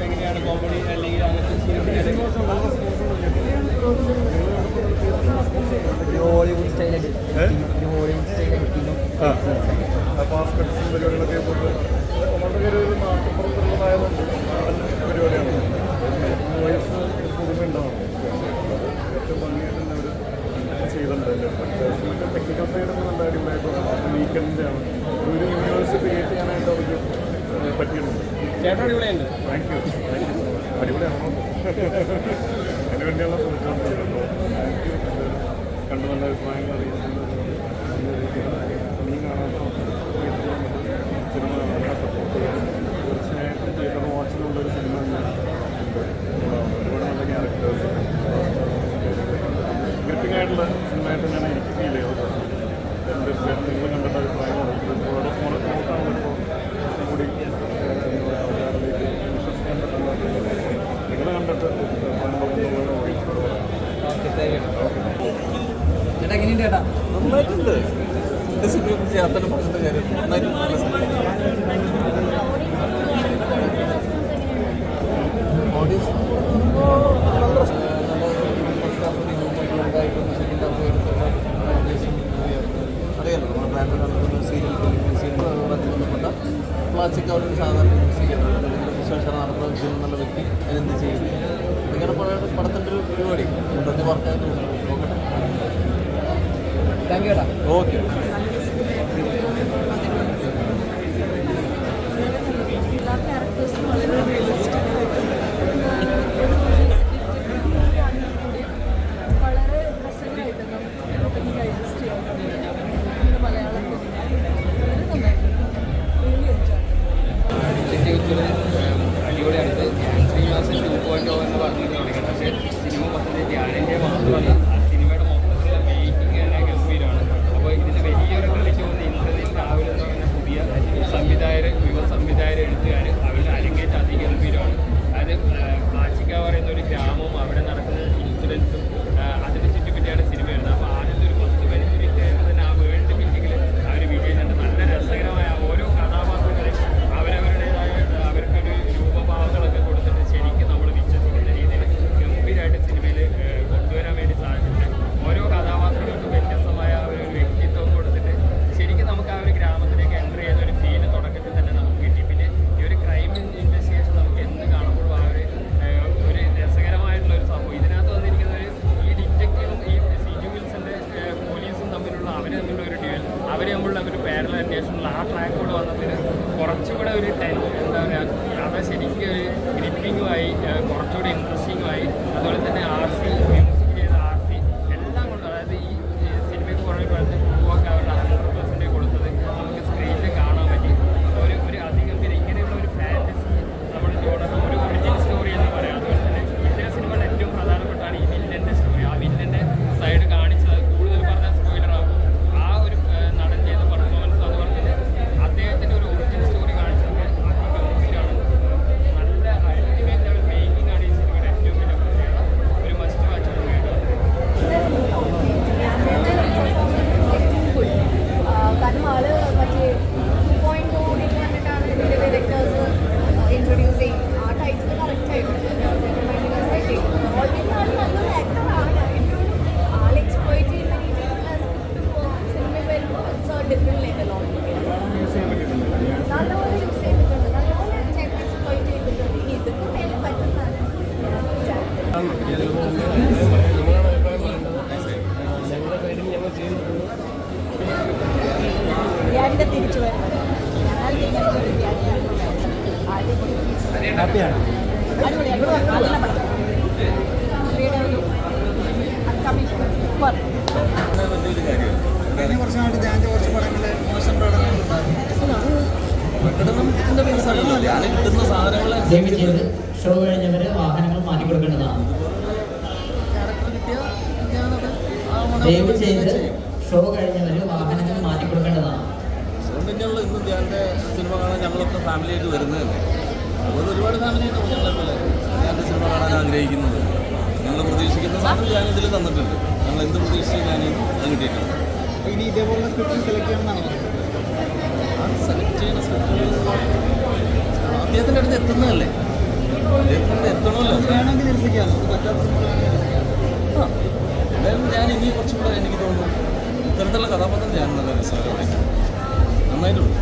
എങ്ങനെയാണ് കോമഡി അല്ലെങ്കിൽ Hollywood സ്റ്റൈലായിട്ട് Hollywood സ്റ്റൈലായിട്ട് പരിപാടികളൊക്കെ വളരെ ഒരു അത്യാവശ്യം ടെക്നിക്കൽ സൈഡൊക്കെ നല്ല അടിപൊളിയായിട്ട് വീക്കെൻഡിന്റെ ആണ്. ഒരു യൂണിവേഴ്സ് ക്രിയേറ്റ് ചെയ്യാനായിട്ട് അവർക്ക് പറ്റിയിട്ടുണ്ട്. ചേട്ടൻ അടിപൊളിയുണ്ട് താങ്ക് യു താങ്ക് യു അടിപൊളിയാണോ? അതിന് വേണ്ടിയുള്ള ശ്രമിച്ചുകൊണ്ടിരിക്കുന്നത് താങ്ക് യു കണ്ട് നല്ല അഭിപ്രായങ്ങൾ അറിയിക്കുന്നത് നീ കാണാത്ത സിനിമ നല്ല സപ്പോർട്ട് ചെയ്യാൻ തീർച്ചയായിട്ടും തിയേറ്റർ വാച്ചിലുള്ള ഒരു സിനിമ തന്നെയാണ് ഒരുപാട് നല്ല ക്യാരക്ടേഴ്സ് ഗ്രിപ്പിംഗ് ആയിട്ടുള്ള ചേട്ടാ എങ്ങനെയുണ്ട് ചേട്ടാ നന്നായിട്ടുണ്ട് സിനിമയെ കുറിച്ച് യാത്ര പറഞ്ഞിട്ട് കാര്യം നന്നായിട്ടുണ്ട് ഓഡിയൻസ് അറിയാലോ നമ്മുടെ ബ്രാൻഡ് നടത്തുന്ന സീരിയൽ സീരിയലുമായി ബന്ധപ്പെട്ട പ്ലാസ്റ്റിക് കവറിൽ സാധാരണ യൂസ് ചെയ്യുന്നത് ശേഷം നടത്തുന്ന എന്നുള്ള വ്യക്തി അതിനെന്ത് ചെയ്യും? പറയുന്നത് പടത്തിന്റെ ഒരു പരിപാടി. കുറച്ച് നോക്കട്ടെ. Thank you okay. ഒരു തിരിച്ചു വരുന്നത് കഴിഞ്ഞ കുറച്ച് മോശം ചെയ്ത് ഷോ കഴിഞ്ഞവരെ വാഹനങ്ങൾ മാറ്റി കൊടുക്കേണ്ടതാണ്. ദയവ് ചെയ്ത് ഷോ കഴിഞ്ഞവര് വാഹനങ്ങൾ മാറ്റി കൊടുക്കേണ്ടതാണ്. തന്നെയുള്ള ഇന്ന് ധ്യാന്റെ സിനിമ കാണാൻ ഞങ്ങളൊക്കെ ഫാമിലിയായിട്ട് വരുന്നത് തന്നെ. അതുപോലെ ഒരുപാട് ഫാമിലിയായിട്ട് ഞങ്ങളെ ധ്യാന്റെ സിനിമ കാണാൻ ആഗ്രഹിക്കുന്നത്. ഞങ്ങൾ പ്രതീക്ഷിക്കുന്ന സാധനം ഞാൻ ഇതിൽ തന്നിട്ടുണ്ട്. ഞങ്ങൾ എന്ത് പ്രതീക്ഷിച്ച് ഞാൻ അത് കിട്ടിയിട്ടുണ്ട്. സെലക്ട് ചെയ്യുന്ന സ്ക്രിപ്റ്റ് അദ്ദേഹത്തിന്റെ അടുത്ത് എത്തുന്നതല്ലേ? അദ്ദേഹത്തിന്റെ എത്തണമല്ലോ. ഞാൻ ഇനി കുറച്ചുകൂടെ എനിക്ക് തോന്നുന്നു ഇത്തരത്തിലുള്ള കഥാപാത്രം ഞാൻ നല്ല രസമായിട്ട് രസകരമായി നന്നായിട്ടുണ്ട്